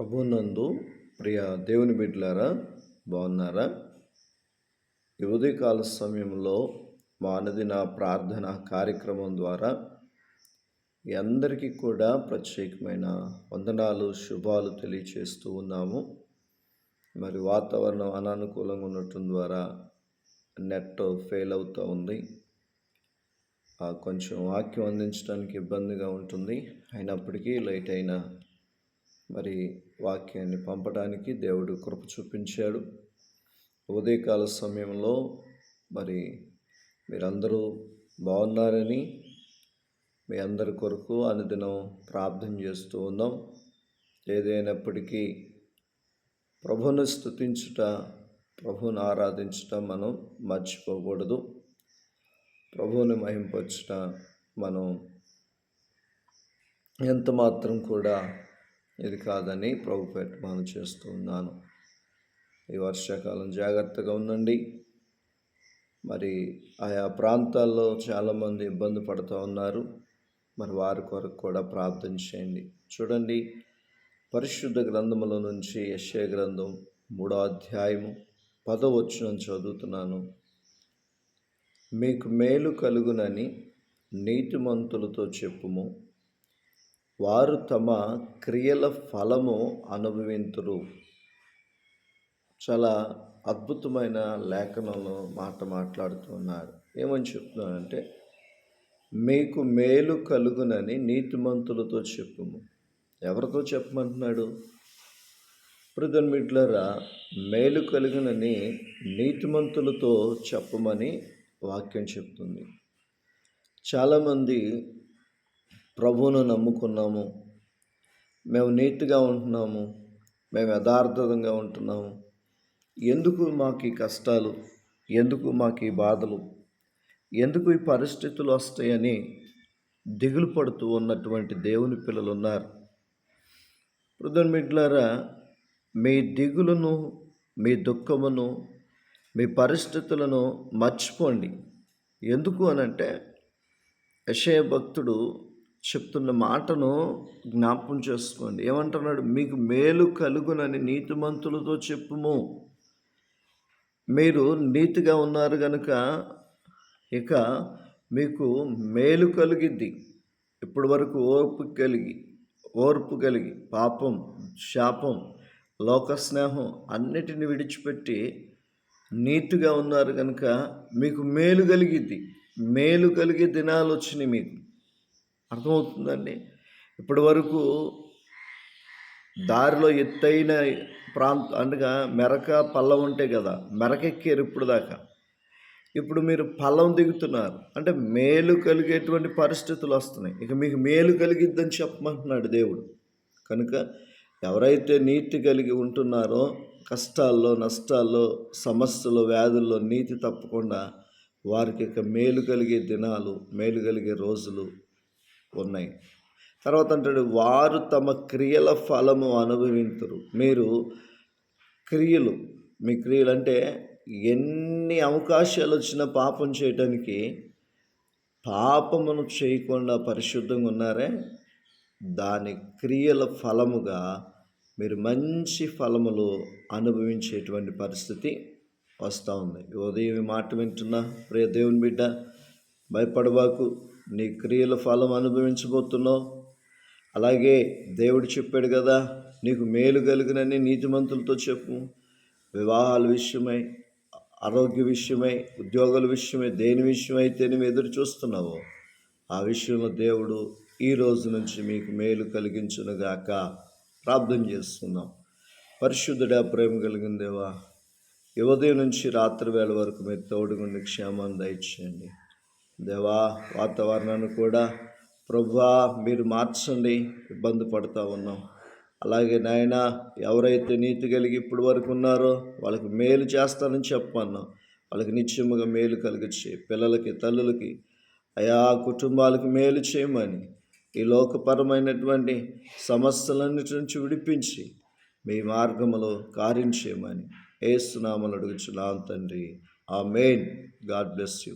ప్రభునందు ప్రియ దేవుని బిడ్డలారా బాగున్నారా? ఈ ఉదయకాల సమయంలో మా అనుదిన ప్రార్థన కార్యక్రమం ద్వారా మీ అందరికీ కూడా ప్రత్యేకమైన వందనాలు శుభాలు తెలియచేస్తూ ఉన్నాము. మరి వాతావరణం అనానుకూలంగా ఉండటం ద్వారా నెట్ ఫెయిల్ అవుతూ ఉంది. ఆ, కొంచెం వాక్యం అందించడానికి ఇబ్బందిగా ఉంటుంది. అయినప్పటికీ లైట్ అయినా మరి వాక్యాన్ని పంపడానికి దేవుడు కృప చూపించాడు. ఉదయకాల సమయంలో మరి మీరందరూ బాగున్నారని మీ అందరి కొరకు అనుదినం ప్రార్థన చేస్తూ ఉన్నాం. ఏదైనప్పటికీ ప్రభుని స్థుతించుట ప్రభుని ఆరాధించుట మనం మర్చిపోకూడదు. ప్రభువుని మహింపరచుట మనం ఎంత మాత్రం కూడా ఇది కాదని ప్రభు పేట మనం చేస్తూ ఉన్నాను. ఈ వర్షాకాలం జాగ్రత్తగా ఉండండి. మరి ఆయా ప్రాంతాల్లో చాలామంది ఇబ్బంది పడుతూ ఉన్నారు. మరి వారి కొరకు కూడా ప్రార్థన చేయండి. చూడండి పరిశుద్ధ గ్రంథముల నుంచి యశ్య గ్రంథం మూడో అధ్యాయము పదవచ్చున చదువుతున్నాను. మీకు మేలు కలుగునని నీతిమంతులతో చెప్పుము. వారు తమ క్రియల ఫలము అనుభవింతురు. చాలా అద్భుతమైన లేఖనంలో మాట మాట్లాడుతున్నారు ఏమని చెప్తున్నానంటే మీకు మేలు కలుగునని నీతిమంతులతో చెప్పుము. ఎవరితో చెప్పమంటున్నాడు? ప్రజన్ మిట్లరా మేలు కలుగునని నీతిమంతులతో చెప్పమని వాక్యం చెప్తుంది. చాలామంది ప్రభువును నమ్ముకున్నాము. మేము నీట్గా ఉంటున్నాము. మేము యథార్థంగా ఉంటున్నాము. ఎందుకు మాకు ఈ కష్టాలు? ఎందుకు మాకు ఈ బాధలు? ఎందుకు ఈ పరిస్థితులు వస్తాయని దిగులు పడుతూ ఉన్నటువంటి దేవుని పిల్లలు ఉన్నారు ప్రధాన మిట్లారా మీ దిగులును మీ దుఃఖమును మీ పరిస్థితులను మర్చిపోండి. ఎందుకు అనంటే యశయ భక్తుడు చెప్తున్న మాటను జ్ఞాపం చేసుకోండి. ఏమంటున్నాడు? మీకు మేలు కలుగునని నీతిమంతులతో చెప్పుము. మీరు నీతిగా ఉన్నారు కనుక ఇక మీకు మేలు కలిగిద్ది. ఇప్పటి వరకు ఓర్పు కలిగి ఓర్పు కలిగి పాపం శాపం లోక స్నేహం అన్నిటిని విడిచిపెట్టి నీతిగా ఉన్నారు కనుక మీకు మేలు కలిగిద్ది. మేలు కలిగే దినాలు వచ్చినాయి మీకు. అర్థమవుతుందండి. ఇప్పటి వరకు దారిలో ఎత్తైన ప్రాంత అనగా మెరక పల్లం ఉంటాయి కదా మెరకెక్కారు ఇప్పుడు దాకా. ఇప్పుడు మీరు పల్లం దిగుతున్నారు. అంటే మేలు కలిగేటువంటి పరిస్థితులు వస్తున్నాయి. ఇక మీకు మేలు కలిగిద్దని చెప్పమంటున్నాడు దేవుడు. కనుక ఎవరైతే నీతి కలిగి ఉంటున్నారో కష్టాల్లో నష్టాల్లో సమస్యలు వ్యాధుల్లో నీతి తప్పకుండా వారికి ఇక మేలు కలిగే దినాలు మేలు కలిగే రోజులు ఉన్నాయి. తర్వాత అంటాడు వారు తమ క్రియల ఫలము అనుభవించరు మీరు క్రియలు మీ క్రియలు అంటే ఎన్ని అవకాశాలు వచ్చినా పాపం చేయటానికి పాపమును చేయకుండా పరిశుద్ధంగా ఉన్నారే దాని క్రియల ఫలముగా మీరు మంచి ఫలములు అనుభవించేటువంటి పరిస్థితి వస్తూ ఉంది. ఉదయం మాట వింటున్నా. ప్రియ దేవుని బిడ్డ భయపడబాకు. నీ క్రియల ఫలం అనుభవించబోతున్నావు. అలాగే దేవుడు చెప్పాడు కదా నీకు మేలు కలిగినని నీతిమంతులతో చెప్పు. వివాహాల విషయమై ఆరోగ్య విషయమై ఉద్యోగాల విషయమై దేని విషయమైతే నువ్వు ఎదురు చూస్తున్నావో ఆ విషయంలో దేవుడు ఈ రోజు నుంచి మీకు మేలు కలిగించునుగాక ప్రార్థన చేస్తున్నాం. పరిశుద్ధుడా ప్రేమ కలిగిన దేవా ఉదయం నుంచి రాత్రి వేళ వరకు మీరు తోడుగుండి క్షేమాన్ని దయచేయండి. దేవా వాతావరణాన్ని కూడా ప్రభా మీరు మార్చండి. ఇబ్బంది పడుతూ ఉన్నాం. అలాగే నాయన ఎవరైతే నీతి కలిగి ఇప్పటి వరకు ఉన్నారో వాళ్ళకి మేలు చేస్తానని చెప్పన్నాం. వాళ్ళకి నిత్యముగా మేలు కలిగించి పిల్లలకి తల్లులకి అయా కుటుంబాలకు మేలు చేయమని ఈ లోకపరమైనటువంటి సమస్యలన్నిటి నుంచి విడిపించి మీ మార్గంలో కార్యం చేయమని ఏసునామలు అడుగుచున్నాం తండ్రి. ఆ మెయిన్ గాడ్ బ్లెస్ యూ.